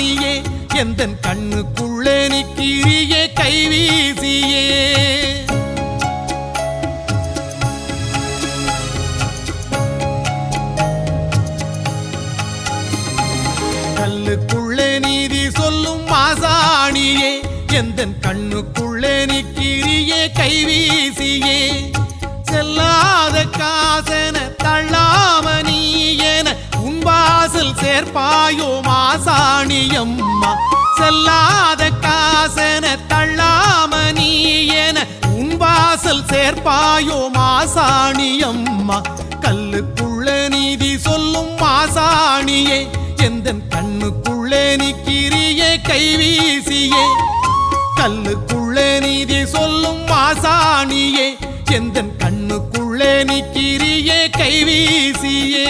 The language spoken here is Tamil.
காணியே எந்த கண்ணுக்குள்ளே நிக்கிறியே கைவீசியே கல்லுக்குள்ளே நீதி சொல்லும் மாசாணியே எந்த கண்ணுக்குள்ளே நிக்கிறியே கைவீசியே செல்லாத காசன தள்ளாம நீ என உன் வாசல் சேர்ப்பாயோ மாசாணியம்மா செல்லாத காசன தள்ளாம நீ என உன் வாசல் சேர்ப்பாயோ மாசாணியம்மா. கல்லுக்குள்ள நீதி சொல்லும் மாசாணியே எந்தன் கண்ணுக்குள்ளே நிக்கிறியே கைவீசியே கல்லுக்குள்ளே நீதி சொல்லும் மாசாணியே எந்த கண்ணுக்குள்ளே நிக்கிறியே கைவீசியே